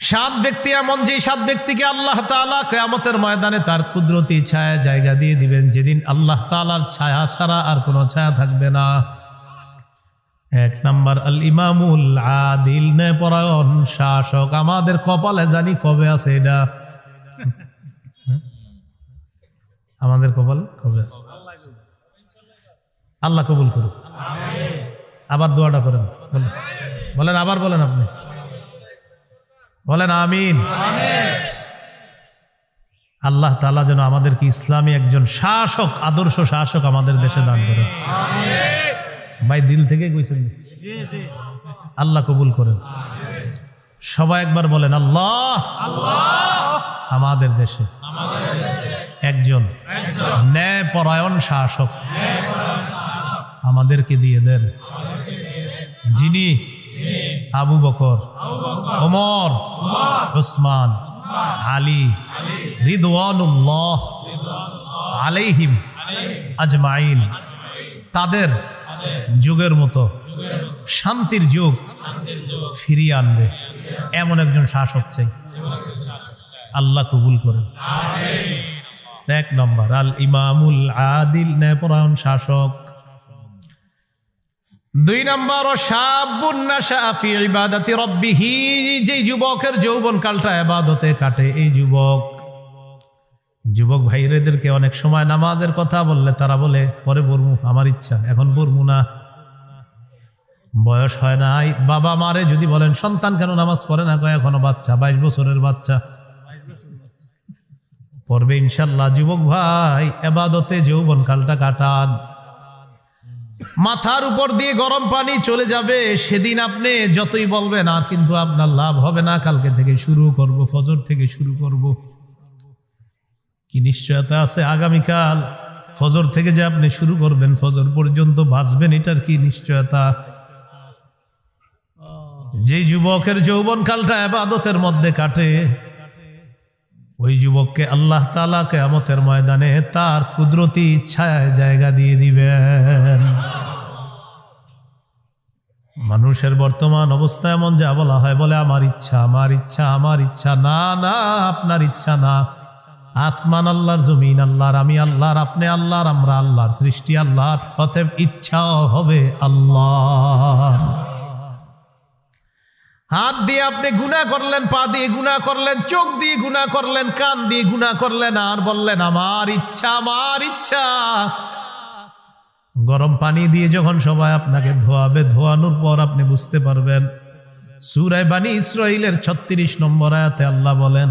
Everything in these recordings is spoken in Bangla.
সাত ব্যক্তি এমন যে সাত ব্যক্তিকে আল্লাহ তাআলা কিয়ামতের ময়দানে তার কুদরতি ছায়া জায়গা দিয়ে দিবেন, যেদিন আল্লাহ তাআলার ছায়া ছাড়া আর কোনো ছায়া থাকবে না। এক নাম্বার, আল ইমামুল আদিল ন্যায়পরায়ণ শাসক। আমাদের কপালে জানি কবে আছে এটা? আমাদের কপালে কবে আছে? আল্লাহ কবুল করুক। আবার দোয়াটা করেন। বলেন। আবার বলেন আপনি। বলেন, আমিন। আল্লাহ তাআলা যেন আমাদেরকে ইসলামী একজন শাসক, আদর্শ শাসক আমাদের দেশে দান করে ভাই, দিল থেকে কইছেন আল্লাহ কবুল করেন। সবাই একবার বলেন, আল্লাহ আমাদের দেশে একজন ন্যায় পরায়ণ শাসক। আমাদেরকে দিয়ে দেন। যিনি আবু বকর, ওমর, ওসমান, আলী, রিদওয়ানুল্লাহ আলাইহিম আজমাইন। তাদের যুগের মতো শান্তির যুগ ফিরিয়ে আনবে, এমন একজন শাসক চাই। আল্লাহ কবুল করেন। এক নম্বর আল ইমামুল আদিল, ন্যায়পরায়ণ শাসক। দুই নম্বর সাবুন্নাশাফি ইবাদাতি রব্বিহি যে যুবকের যৌবন কালটা ইবাদতে কাটে। এই যুবক যুবক ভাইরেদেরকে অনেক সময় নামাজের কথা বললে তারা বলে, পরে পড়মু আমার ইচ্ছা, এখন পড়মু না। বয়স হয় নাই। বাবা মারে যদি বলেন, সন্তান কেন নামাজ পড়ে না? কয়, এখনও বাচ্চা, বাইশ বছরের বাচ্চা। পড়বে ইনশাল্লাহ। যুবক ভাই, এবাদতে যৌবন কালটা কাটান। মাথার উপর দিয়ে গরম পানি চলে যাবে, সেদিন আপনি যতই বলবেন, আর কিন্তু আপনার লাভ হবে না, কালকে থেকে শুরু করব, ফজর থেকে শুরু করব। কি নিশ্চয়তা আছে আগামীকাল? ফজর থেকে যে আপনি শুরু করবেন, ফজর পর্যন্ত বাঁচবেন, এটার কি নিশ্চয়তা? যে যুবকের যৌবন কালটা আবাদতের মধ্যে কাটে ওই যুবককে আল্লাহ তালা কেয়ামতের ময়দানে তার কুদরতি ইচ্ছায় জায়গা দিয়ে দিবেন। মানুষের বর্তমান অবস্থা এমন যা বলা হয়, বলে, আমার ইচ্ছা আমার ইচ্ছা আমার ইচ্ছা। না না, আপনার ইচ্ছা না। আসমান আল্লাহর, জমিন আল্লাহর, আমি আল্লাহর, আপনি আল্লাহর, আমরা আল্লাহর, সৃষ্টি আল্লাহর, অতএব ইচ্ছাও হবে আল্লাহ হাত দিয়ে আপনি গুণা করলেন, পা দিয়ে গুণা করলেন, চোখ দিয়ে গুণা করলেন, কান দিয়ে গুণা করলেন, আর বললেন, আমার ইচ্ছা আমার ইচ্ছা। গরম পানি দিয়ে যখন সবাই আপনাকে ধোয়াবে, ধোয়ানোর পর আপনি বুঝতে পারবেন, সুরায় বাণী ইসরাইলের ছত্রিশ নম্বর আয়াতে আল্লাহ বলেন,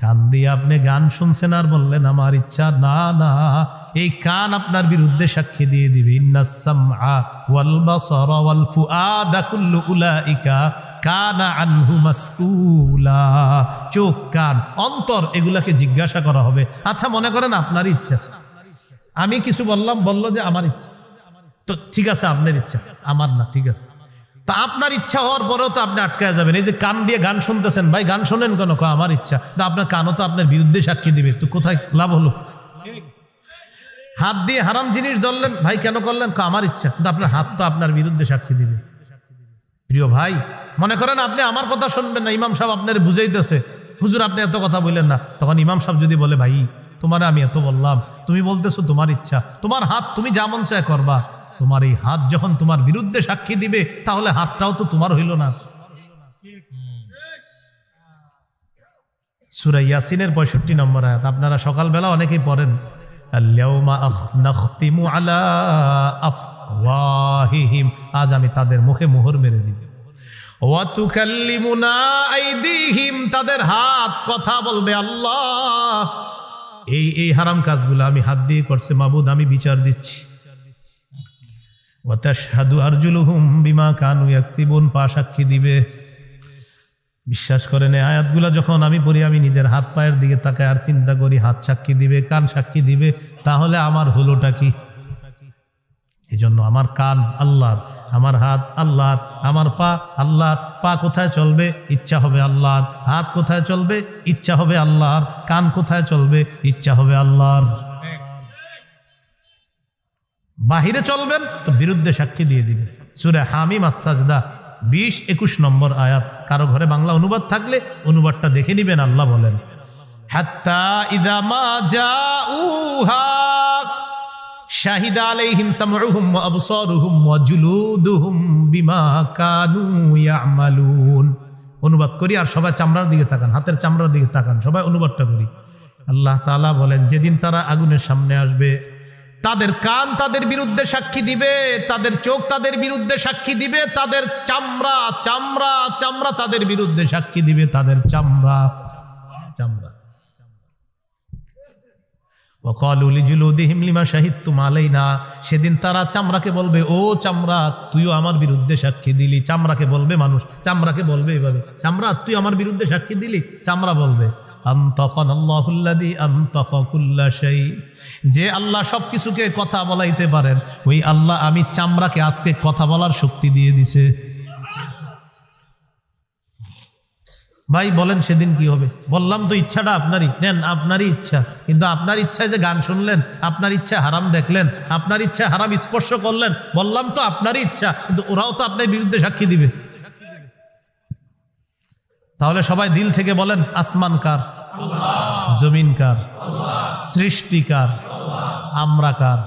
কান দিয়ে আপনি গান শুনছেন আর বললেন, আমার ইচ্ছা, না না, এই কান আপনার বিরুদ্ধে সাক্ষী দিয়ে দিবে। কানা আনহু চোখ, কান, অন্তর, এগুলাকে জিজ্ঞাসা করা হবে। আচ্ছা মনে করেন আপনার ইচ্ছা। আমি কিছু বললাম, বলল যে আমার ইচ্ছা। তো ঠিক আছে, আপনার ইচ্ছা। আমার না, ঠিক আছে। তা আপনার ইচ্ছা হওয়ার পরেও তো আপনি আটকায় যাবেন। এই যে কান দিয়ে গান শুনতেছেন, ভাই, গান শোনেন কেন? আমার ইচ্ছা। তা আপনার কানও তো আপনার বিরুদ্ধে সাক্ষী দিবে। তো কোথায় লাভ হলো? হাত দিয়ে হারাম জিনিস ধরলেন, ভাই, কেন করলেন? আমার ইচ্ছা। কিন্তু আপনার হাত তো আপনার বিরুদ্ধে সাক্ষী দিবে। প্রিয় ভাই মনে করেন আপনি আমার কথা শুনবেন না, ইমাম সাহেব আপনার বুঝাইতেছে। হুজুর, আপনি এত কথা বললেন না। তখন ইমাম সাহেব যদি বলে, ভাই, তোমার আমি এত বললাম, তুমি বলতেছো তোমার ইচ্ছা, তোমার হাত তুমি যেমন চায় করবা, তোমার এই হাত যখন তোমার বিরুদ্ধে সাক্ষী দিবে, তাহলে হাতটাও তো তোমার হইল না। সুরা ইয়াসিনের পঁয়ষট্টি নম্বর আয়াত, আপনারা সকালবেলা অনেকেই পড়েন আজ আমি তাদের মুখে মোহর মেরে দিব তাদের হাত, কথা বলবে আল্লাহ। এই এই হারাম কাজগুলো আমি হাত দিয়ে করছে, মাবুদ, আমি বিচার দিচ্ছি। ওয়াতাশহাদু আরজুলুহুম বিমা কানু ইয়াকসিবুন, পা সাক্ষী দিবে। বিশ্বাস করেন, এই আয়াতগুলা যখন আমি পড়ি, আমি নিজের হাত পায়ের দিকে তাকায় আর চিন্তা করি, হাত সাক্ষী দিবে, কান সাক্ষী দিবে, তাহলে আমার হলোটা কি? এই জন্য আমার কান আল্লাহর, আমার হাত আল্লাহর, আমার পা আল্লাহর। পা কোথায় চলবে? ইচ্ছা হবে আল্লাহর। হাত কোথায় চলবে? ইচ্ছা হবে আল্লাহর। কান কোথায় চলবে? ইচ্ছা হবে আল্লাহর। বাহিরে চলবেন তো বিরুদ্ধে সাক্ষী দিয়ে দিবে সুরে হামিম আসাজদা বিশ একুশ নম্বর আয়াত। কারও ঘরে বাংলা অনুবাদ থাকলে অনুবাদটা দেখে নিবেন, আল্লাহ বলেন, হাত্তা ইদামা জাউহা অনুবাদ করি আর সবাই চামড়ার দিকে তাকান, হাতের চামড়ার দিকে তাকান, সবাই অনুবাদটা করি। আল্লাহ তাআলা বলেন, যেদিন তারা আগুনের সামনে আসবে, তাদের কান তাদের বিরুদ্ধে সাক্ষী দিবে, তাদের চোখ তাদের বিরুদ্ধে সাক্ষী দিবে, তাদের চামড়া চামড়া চামড়া তাদের বিরুদ্ধে সাক্ষী দিবে, তাদের চামড়া। সেদিন তারা চামড়াকে বলবে, ও চামড়া, তুইও আমার বিরুদ্ধে সাক্ষী দিলি। চামড়াকে বলবে মানুষ, চামড়াকে বলবে এভাবে। চামড়া, তুই আমার বিরুদ্ধে সাক্ষী দিলি? চামড়া বলবে যে আল্লাহ সব কিছুকে কথা বলাইতে পারেন, ওই আল্লাহ আমি চামড়াকে আজকে কথা বলার শক্তি দিয়ে দিছে। ভাই, বলেন সেদিন কি হবে? বললাম তো ইচ্ছাটা আপনারই। নেন, আপনারই ইচ্ছা। কিন্তু আপনার ইচ্ছায় যে গান শুনলেন, আপনার ইচ্ছা হারাম দেখলেন, আপনার ইচ্ছা হারাম স্পর্শ করলেন, বললাম তো আপনারই ইচ্ছা, কিন্তু ওরাও তো আপনার বিরুদ্ধে সাক্ষী দিবে। তাহলে সবাই দিল থেকে বলেন, আসমান কার? জমিন কার? সৃষ্টি কার? আমরা কার?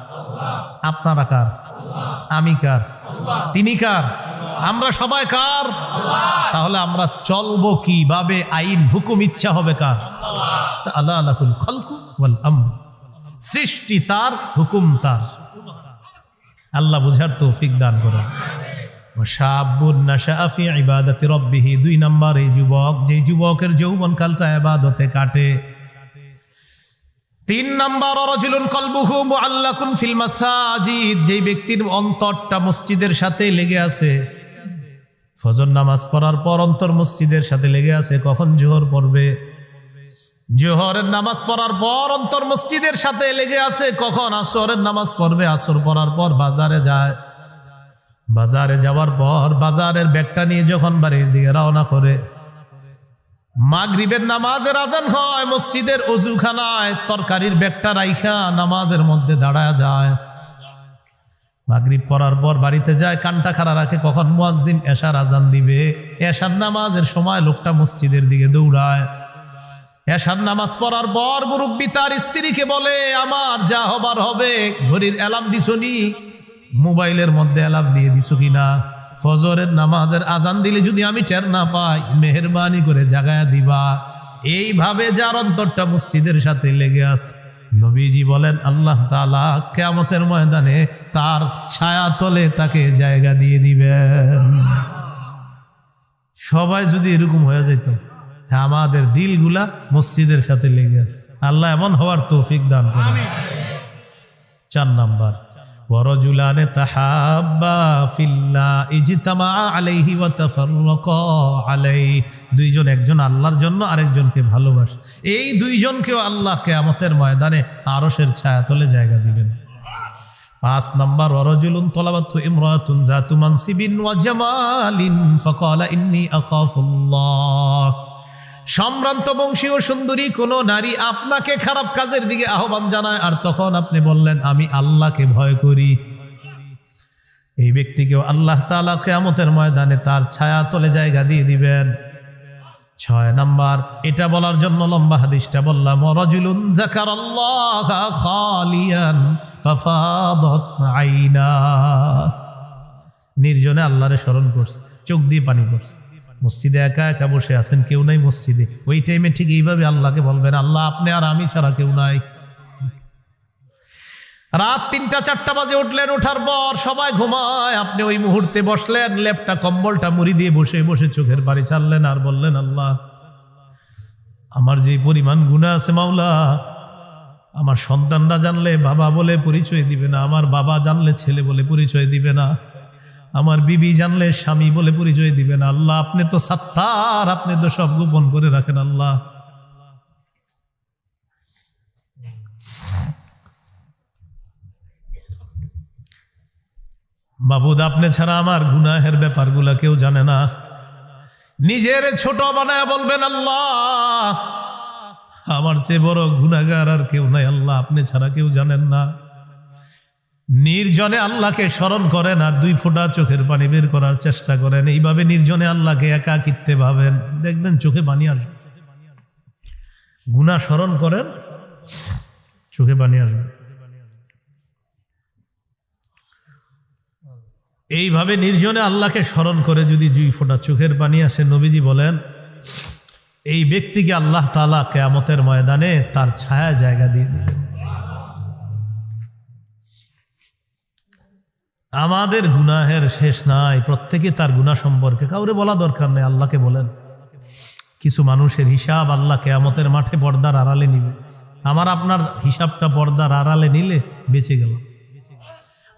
আপনারা কার? আমি কার? তিনি কার? আমরা সবাই কার? তাহলে আমরা চলবো কীভাবে? আইন, হুকুম, ইচ্ছা হবে কার? সৃষ্টি তার, হুকুম তার। আল্লাহ বুঝার তৌফিক দান করেন। দুই নাম্বার এই যুবক যে যুবকের যৌবন কালটা আবাদতে কাটে। তিন নাম্বার অরজুলুন কলবুহু মুআল্লাকুন ফিল মাসাজিদ, যেই ব্যক্তির অন্তরটা মসজিদের সাথে লেগে আছে। ফজর নামাজ পড়ার পর অন্তর মসজিদের সাথে লেগে আছে, কখন জোহর পড়বে? জোহরের নামাজ পড়ার পর অন্তর মসজিদের সাথে লেগে আছে, কখন আসরের নামাজ পড়বে? আসর পড়ার পর বাজারে যায়। বাজারে যাওয়ার পর বাজারের ব্যাগটা নিয়ে যখন বাড়ির দিকে রওনা করে মাগরিবের নামাজের আজান হয়, মসজিদের অজুখানায় তরকারির ব্যাগটা রাইখা নামাজের মধ্যে দাঁড়ায় যায়। মাগরিব পড়ার পর বাড়িতে যায়, কানটা খাড়া রাখে, কখন মুয়াজ্জিন এশার আজান দিবে? এশার নামাজের সময় লোকটা মসজিদের দিকে দৌড়ায়। এশার নামাজ পড়ার পর মুরব্বী তার স্ত্রীকে বলে, আমার যা হবার হবে, ঘড়ির অ্যালার্ম দিছনি মোবাইলের মধ্যে অ্যালার্ম দিয়ে দিছো কিনা? ফজরের নামাজের আজান দিলে যদি আমি টের না পাই মেহরবানি করে জাগায়া দিবা। এইভাবে যার অন্তরটা মসজিদের সাথে লেগে আছে। নবীজি বলেন আল্লাহ তালা কেয়ামতের ময়দানে তার ছায়া তলে তাকে জায়গা দিয়ে দিবেন। সবাই যদি এরকম হয়ে যেত আমাদের দিলগুলা মসজিদের সাথে লেগে আছে। আল্লাহ এমন হওয়ার তৌফিক দান করে চার নাম্বার। ورجلان تحابا في الله اجتمع عليه وتفرقا عليه দুইজন একজন আল্লাহর জন্য আরেকজনকে ভালোবাসে এই দুইজনকেও আল্লাহ কেয়ামতের ময়দানে আরশের ছায়া তলে জায়গা দিবেন পাঁচ নাম্বার ওয়ারজুলুন তলাবাতু ইমরাতুন জাতু মানসিবিন ওয়া জামালিন ফাকালা ইন্নী আখাফুল্লাহ সম্ভ্রান্ত বংশীয় সুন্দরী, কোন নারী আপনাকে খারাপ কাজের দিকে আহ্বান জানায়। আর তখন আপনি বললেন, আমি আল্লাহকে ভয় করি। এই ব্যক্তিকেও আল্লাহ তালা কেয়ামতের ময়দানে তার ছায়া তলে জায়গা দিয়ে দিবেন। ছয় নাম্বার, এটা বলার জন্য লম্বা হাদিসটা বললাম রজুলুন জাকার খালিয়ান আইনা। নির্জনে আল্লাহরে স্মরণ করছে, চোখ দিয়ে পানি পড়ছে। মসজিদে একা একা বসে আছেন, কেউ নাই মসজিদে। ওই টাইমে ঠিক এইভাবে আল্লাহকে বলবেন, আল্লাহ, আপনি আর আমি ছাড়া কেউ নাই। রাত তিনটা, চারটা বাজে উঠলেন ওঠার পর সবাই ঘুমায়। আপনি ওই মুহূর্তে বসলেন, লেপটা, কম্বলটা মুড়ি দিয়ে বসে বসে চোখের বাড়ি ছাড়লেন আর বললেন, আল্লাহ, আমার যে পরিমাণ গুণা আছে মাওলা, আমার সন্তানরা জানলে বাবা বলে পরিচয় দিবে না, আমার বাবা জানলে ছেলে বলে পরিচয় দিবে না। আমার বিবি জানলে স্বামী বলে পরিচয় দিবেন আল্লাহ, আপনি তো সাত্তার, আপনি তো সব গোপন করে রাখেন আল্লাহ। বাবুদ আপনি ছাড়া আমার গুনাহের ব্যাপারগুলা কেউ জানে না। নিজের ছোট বানায় বলবেন আল্লাহ, আমার চেয়ে বড় গুনাগার আর কেউ নাই আল্লাহ, আপনি ছাড়া কেউ জানেন না। নির্জনে আল্লাহকে স্মরণ করেন আর দুই ফোঁটা চোখের পানি বের করার চেষ্টা করেন। এইভাবে নির্জনে আল্লাহকে একাকিত্বে ভাবেন। দেখবেন চোখে পানি আসবে। গুণা স্মরণ করেন, চোখে পানি আসবে। এইভাবে নির্জনে আল্লাহকে স্মরণ করে যদি দুই ফোঁটা চোখের পানি আসে, নবীজি বলেন, এই ব্যক্তিকে আল্লাহ তালা কেয়ামতের ময়দানে তার ছায়া জায়গা দিয়ে দিবেন। আমাদের গুনাহের শেষ নাই, প্রত্যেকে তার গুণা সম্পর্কে কাউরে বলা দরকার নেই, আল্লাহকে বলেন। কিছু মানুষের হিসাব আল্লাহ কেয়ামতের মাঠে পর্দার আড়ালে নিবে। আমার আপনার হিসাবটা পর্দার আড়ালে নিলে বেঁচে গেল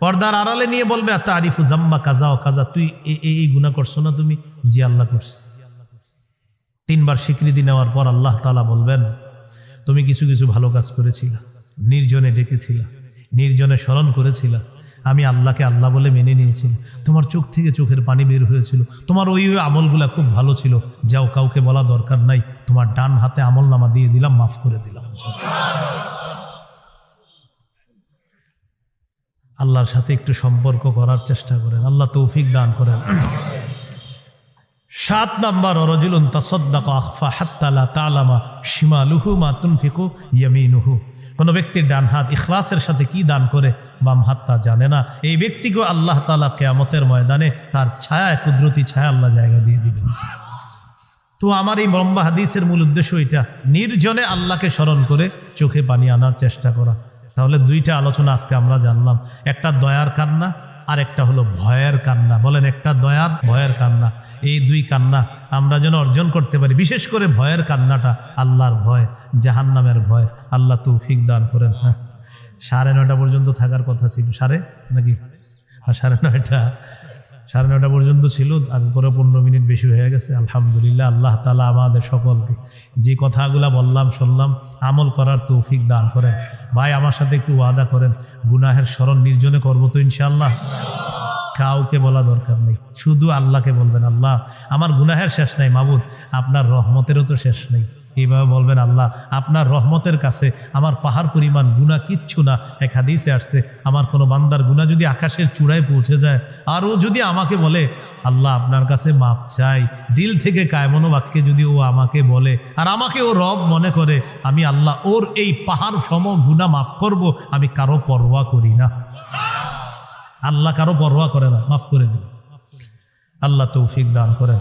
পর্দার আড়ালে নিয়ে বলবে আত্মা আরিফু জাম্মা কাজা ও কাজা, তুই এই গুণা করছ না তুমি? জি, আল্লাহ করছি। তিনবার স্বীকৃতি নেওয়ার পর আল্লাহ তালা বলবেন, তুমি কিছু কিছু ভালো কাজ করেছিলা, নির্জনে ডেকেছিলা, নির্জনে স্মরণ করেছিল আমি আল্লাহকে আল্লাহ বলে মেনে নিয়েছিল তোমার চোখ থেকে চোখের পানি বের হয়েছিল। তোমার ওই ওই আমলগুলা খুব ভালো ছিল। যাও, কাউকে বলা দরকার নাই। তোমার ডান হাতে আমল নামা দিয়ে দিলাম, মাফ করে দিলাম। আল্লাহর সাথে একটু সম্পর্ক করার চেষ্টা করেন। আল্লাহ তৌফিক দান করেন। সাত নাম্বার, অরজুলুন তাসদ্দাক আখফা হাত্তালা তালামা শিমালুহু মা তুনফিকু ইয়ামিনুহু। কোনো ব্যক্তির ডান হাত ইখলাসের সাথে কি দান করে, বাম হাত তা জানে না। এই ব্যক্তিকেও আল্লাহ তালা কেয়ামতের ময়দানে তার ছায়া কুদরতি ছায়া আল্লাহ জায়গা দিয়ে দিবেন। তো আমার এই লম্বা হাদিসের মূল উদ্দেশ্য এটা, নির্জনে আল্লাহকে স্মরণ করে চোখে পানি আনার চেষ্টা করা। তাহলে দুইটা আলোচনা আজকে আমরা জানলাম। একটা দয়ার কান্না আর একটা হলো ভয়ের কান্না। বলেন, একটা দয়ার, ভয়ের কান্না। এই দুই কান্না আমরা যেন অর্জন করতে পারি। বিশেষ করে ভয়ের কান্নাটা আল্লাহর ভয়, জাহান্নামের ভয়। আল্লাহ তৌফিক দান করেন। হ্যাঁ। সাড়ে নয়টা পর্যন্ত থাকার কথা ছিল। সাড়ে নাকি? আর সাড়ে নয়টা। সাড়ে নয়টা পর্যন্ত ছিল, তারপরে পনেরো মিনিট বেশি হয়ে গেছে। আলহামদুলিল্লাহ, আল্লাহ তালা আমাদের সকলকে যে কথাগুলা বললাম, শুনলাম, আমল করার তৌফিক দান করেন। ভাই, আমার সাথে একটু ওয়াদা করেন, গুনাহের স্মরণ নির্জনে করব তো ইনশাআল্লাহ। কাউকে বলা দরকার নেই, শুধু আল্লাহকে বলবেন, আল্লাহ, আমার গুনাহের শেষ নাই মাবুদ, আপনার রহমতেরও তো শেষ নেই। এইভাবে বলবেন, আল্লাহ, আপনার রহমতের কাছে আমার পাহাড় পরিমাণ গুণা কিচ্ছু না। এক হাদিসে আসছে, আমার কোনো বান্দার গুণা যদি আকাশের চূড়ায় পৌঁছে যায় আর ও যদি আমাকে বলে, আল্লাহ, আপনার কাছে মাপ চাই, দিল থেকে কায়মনো বাক্যে যদি ও আমাকে বলে, আর আমাকে ও রব মনে করে, আমি আল্লাহ ওর এই পাহাড় সম গুণা মাফ করব, আমি কারও পরোয়া করি না আল্লাহ কারও পরোয়া করে না, মাফ করে দিন আল্লাহ তৌফিক দান করেন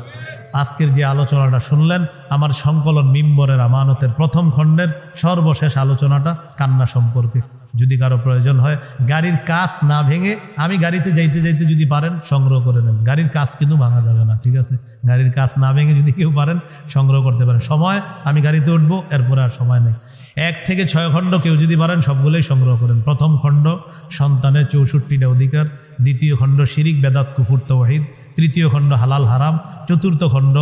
আজকের যে আলোচনাটা শুনলেন, আমার সংকলন মিম্বরের আমানতের প্রথম খণ্ডের সর্বশেষ আলোচনাটা কান্না সম্পর্কে। যদি কারও প্রয়োজন হয়, গাড়ির কাজ না ভেঙে আমি গাড়িতে যাইতে যাইতে যদি পারেন, সংগ্রহ করে নেন। গাড়ির কাজ কিন্তু ভাঙা যাবে না, ঠিক আছে? গাড়ির কাজ না ভেঙে যদি কেউ পারেন, সংগ্রহ করতে পারেন। সময়, আমি গাড়িতে উঠবো, এরপরে আর সময় নেই। এক থেকে ছয় খণ্ড কেউ যদি পারেন সবগুলোই সংগ্রহ করেন। প্রথম খণ্ড সন্তানের চৌষট্টিটা অধিকার, দ্বিতীয় খণ্ড শিরিক, বেদাত, কুফুর, তৌহিদ, তৃতীয় খণ্ড হালাল, হারাম, চতুর্থ খণ্ড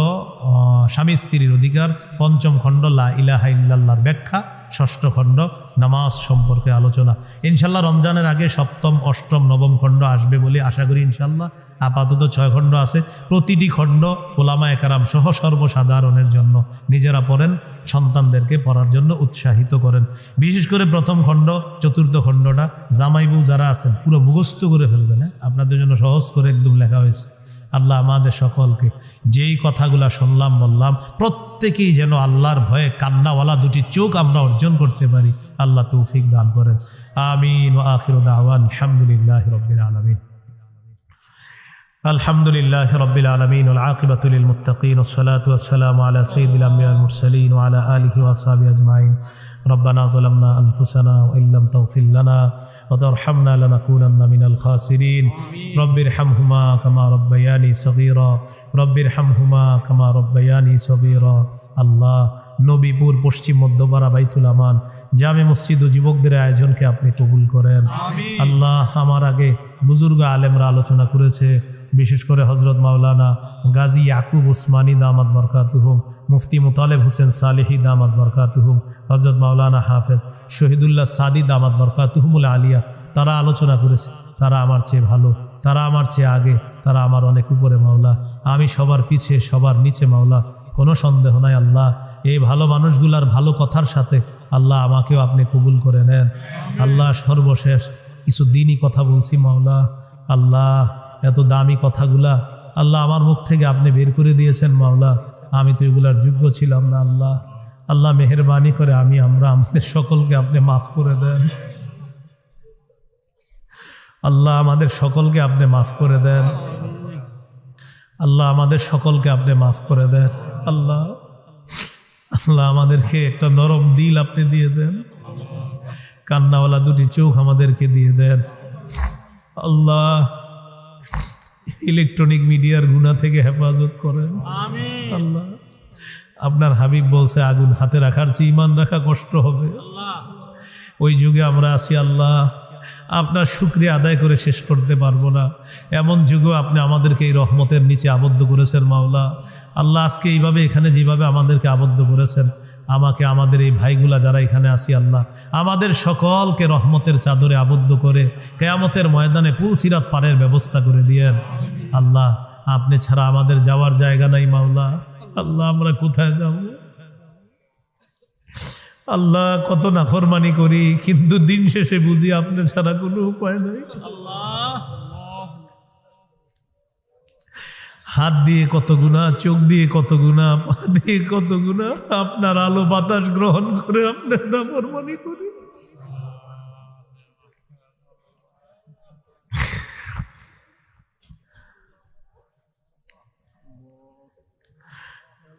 স্বামী স্ত্রীর অধিকার, পঞ্চম খণ্ড লা ইলাহা ইল্লাল্লাহর ব্যাখ্যা ষষ্ঠ খণ্ড, নামাজ সম্পর্কে আলোচনা। ইনশাল্লাহ রমজানের আগে সপ্তম, অষ্টম, নবম খণ্ড আসবে বলে আশা করি ইনশাল্লাহ। আপাতত ছয় খণ্ড আছে। প্রতিটি খণ্ড ওলামা একারাম সহ সর্বসাধারণের জন্য নিজেরা পড়েন, সন্তানদেরকে পড়ার জন্য উৎসাহিত করেন। বিশেষ করে প্রথম খণ্ড, চতুর্থ খণ্ডটা জামাইবু যারা আছেন, পুরো মুখস্থ করে ফেলবেন হ্যাঁ? আপনাদের জন্য সহজ করে একদম লেখা হয়েছে। আল্লাহ আমাদের সকলকে যেই কথাগুলা শুনলাম বললাম প্রত্যেকেই যেন আল্লাহর ভয়ে কান্নাওয়ালা দুটি চোখ আমরা অর্জন করতে পারি আল্লাহ তৌফিক দান করেন আমিন ও আখির দাওয়ান আলহামদুলিল্লাহ রবিল আলমিন الحمد لله رب العالمين والعاقبة للمتقين والصلاة والسلام على سيد الأنبياء المرسلين وعلى آله وأصحابه أجمعين ربنا ظلمنا أنفسنا وإن لم تغفر لنا وترحمنا لنكونن من الخاسرين رب ارحمهما كما ربياني صغيرا رب ارحمهما كما ربياني صغيرا الله নবীপুর পশ্চিম মধ্যপাড়া বাইতুল আমান জামে মসজিদ ও যুবকদের আয়োজনকে আপনি কবুল করেন আল্লাহ আমার আগে বুজুর্গ আলেমরা আলোচনা করেছে বিশেষ করে হজরত মাওলানা গাজী ইয়াকুব উসমানী দামাদ বরকাতুহুম মুফতি মুতালেব হোসেন সালেহি দামাদ বরকাতুহুম হজরত মাওলানা হাফেজ শহীদুল্লাহ সাদি দামাদ বরকাতুহুমুল আলিয়া, তারা আলোচনা করেছে, তারা আমার চেয়ে ভালো, তারা আমার চেয়ে আগে, তারা আমার অনেক উপরে মাওলা, আমি সবার পিছে, সবার নিচে মাওলা, কোনো সন্দেহ নাই আল্লাহ, এই ভালো মানুষগুলার ভালো কথার সাথে আল্লাহ আমাকেও আপনি কবুল করে নেন, আল্লাহ সর্বশেষ কিছু দিনই কথা বলছি মাওলা, আল্লাহ এত দামি কথাগুলা, আল্লাহ আমার মুখ থেকে আপনি বের করে দিয়েছেন মাওলা আমি তো এগুলার যোগ্য ছিলাম না, আল্লাহ। আল্লাহ মেহরবানি করে আমি, আমরা, আমাদের সকলকে আপনি মাফ করে দেন। আল্লাহ আমাদের সকলকে আপনি মাফ করে দেন। আল্লাহ আমাদের সকলকে আপনি মাফ করে দেন। আল্লাহ আল্লাহ আমাদেরকে একটা নরম দিল আপনি দিয়ে দেন। কান্নাওয়ালা দুটি চোখ আমাদেরকে দিয়ে দেন। আল্লাহ ইলেকট্রনিক মিডিয়ার গুণা থেকে হেফাজত করেন। আল্লাহ। আপনার হাবিব বলছে আগুন হাতে রাখার চেয়ে ইমান রাখা কষ্ট হবে। ওই যুগে আমরা আছি আল্লাহ আপনার শুক্রিয়া আদায় করে শেষ করতে পারব না। এমন যুগেও আপনি আমাদেরকে এই রহমতের নিচে আবদ্ধ করেছেন মাওলা। আল্লাহ আজকে এইভাবে এখানে যেভাবে আমাদেরকে আবদ্ধ করেছেন আমাকে আমাদের এই ভাইগুলা যারা এখানে আসি আল্লাহ, আমাদের সকলকে রহমতের চাদরে আবদ্ধ করে কেয়ামতের ময়দানে পুল সিরাত পারের ব্যবস্থা করে দিয়েন। আল্লাহ, আপনি ছাড়া আমাদের যাওয়ার জায়গা নাই মাওলা। আল্লাহ, আমরা কোথায় যাব? আল্লাহ, কত নাফরমানি করি, কিন্তু দিন শেষে বুঝি আপনি ছাড়া কোনো উপায় নাই। হাত দিয়ে কত গুণা, চোখ দিয়ে কত গুণা, পা দিয়ে কত গুণা, আপনার আলো বাতাস গ্রহণ করে আপনার নাফরমানি করি।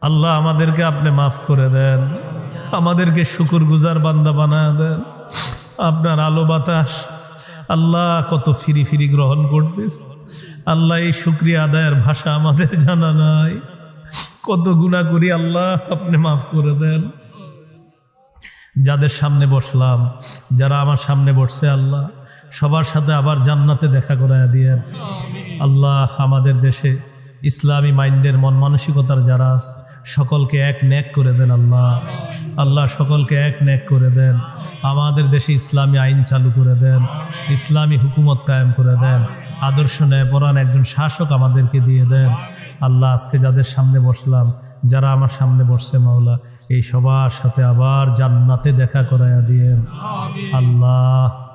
আল্লাহ আমাদেরকে আপনি মাফ করে দেন, আমাদেরকে শুকুর গুজার বান্দা বানায় দেন, আপনার আলো বাতাস, আল্লাহ কত ফিরি ফিরি গ্রহণ করতেস আল্লাহ এই শুক্রিয়া আদায়ের ভাষা আমাদের জানা নাই। কত গুণা করি আল্লাহ আপনি মাফ করে দেন। যাদের সামনে বসলাম যারা আমার সামনে বসছে আল্লাহ সবার সাথে আবার জান্নাতে দেখা করায় দিয়েন। আল্লাহ আমাদের দেশে ইসলামী মাইন্ডের মন মানসিকতার যারা আছে, সকলকে এক ন্যাক করে দেন আল্লাহ। আল্লাহ সকলকে এক ন্যাক করে দেন। আমাদের দেশে ইসলামী আইন চালু করে দেন ইসলামী হুকুমত কায়েম করে দেন। আদর্শ নেয় পরাণ একজন শাসক আমাদেরকে দিয়ে দেন। আল্লাহ আজকে যাদের সামনে বসলাম যারা আমার সামনে বসছে মাওলা এই সবার সাথে আবার জান্নাতে দেখা করাইয়া দিয়েন। আল্লাহ।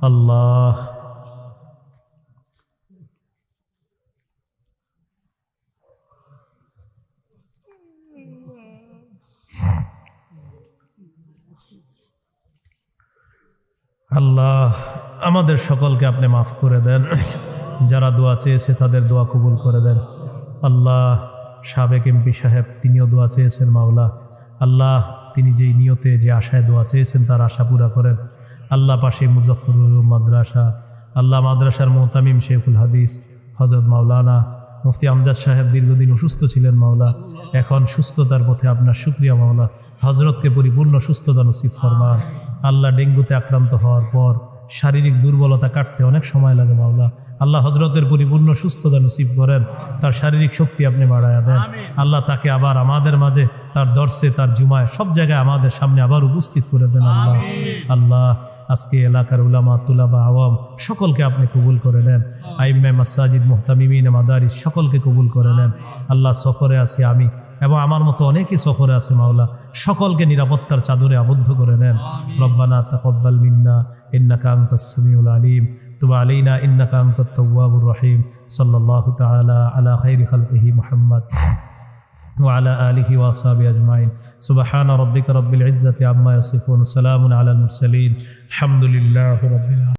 আল্লাহ। আল্লাহ, আমাদের সকলকে আপনি মাফ করে দেন। যারা দোয়া চেয়েছে তাদের দোয়া কবুল করে দেন। আল্লাহ, সাবেক এমপি সাহেব, তিনিও দোয়া চেয়েছেন, মাওলা। আল্লাহ, তিনি যেই নিয়তে, যে আশায় দোয়া চেয়েছেন, তার আশা পুরা করেন। আল্লাহ পাশে মুজফরুল মাদ্রাসা। আল্লাহ মাদ্রাসার মোহতামিম শেখুল হাদিস হজরত মাওলানা মুফতি আমজাদ সাহেব দীর্ঘদিন অসুস্থ ছিলেন, মাওলা। এখন সুস্থতার পথে আপনার শুক্রিয়া মাওলা। হজরতকে পরিপূর্ণ সুস্থতা নসিব ফরমান। আল্লাহ ডেঙ্গুতে আক্রান্ত হওয়ার পর শারীরিক দুর্বলতা কাটতে অনেক সময় লাগে মাওলা। আল্লাহ হজরতের পরিপূর্ণ সুস্থতা নসিব করেন তার শারীরিক শক্তি আপনি বাড়ায়া দেন। আল্লাহ তাকে আবার আমাদের মাঝে তার দর্শে তার জুমায় সব জায়গায় আমাদের সামনে আবার উপস্থিত করে দেন আল্লাহ। আল্লাহ আজকে এলাকার উলামা তুলাবা আওয়াম সকলকে আপনি কবুল করে নেন। আইম্মে মাসাজিদ মোহতামিমিন মাদারিস সকলকে কবুল করে নেন। আল্লাহ সফরে আছি আমি এবং আমার মতো অনেকেই সফরে আছে মাওলা সকলকে নিরাপত্তার চাদরে আবদ্ধ করে নেন রব্বানা তাকব্বাল মিন্না ইন্নাকা আনতাস সামিউল আলিম তুব আলাইনা ইন্নাকা আনতাত তাওয়াবুর রহিম সাল্লাল্লাহু তাআলা আলা খাইরি খালকিহি মুহাম্মদ وعلى آله وأصحابه أجمعين سبحان ربك رب العزة عما يصفون سلام على المرسلين الحمد لله رب العالمين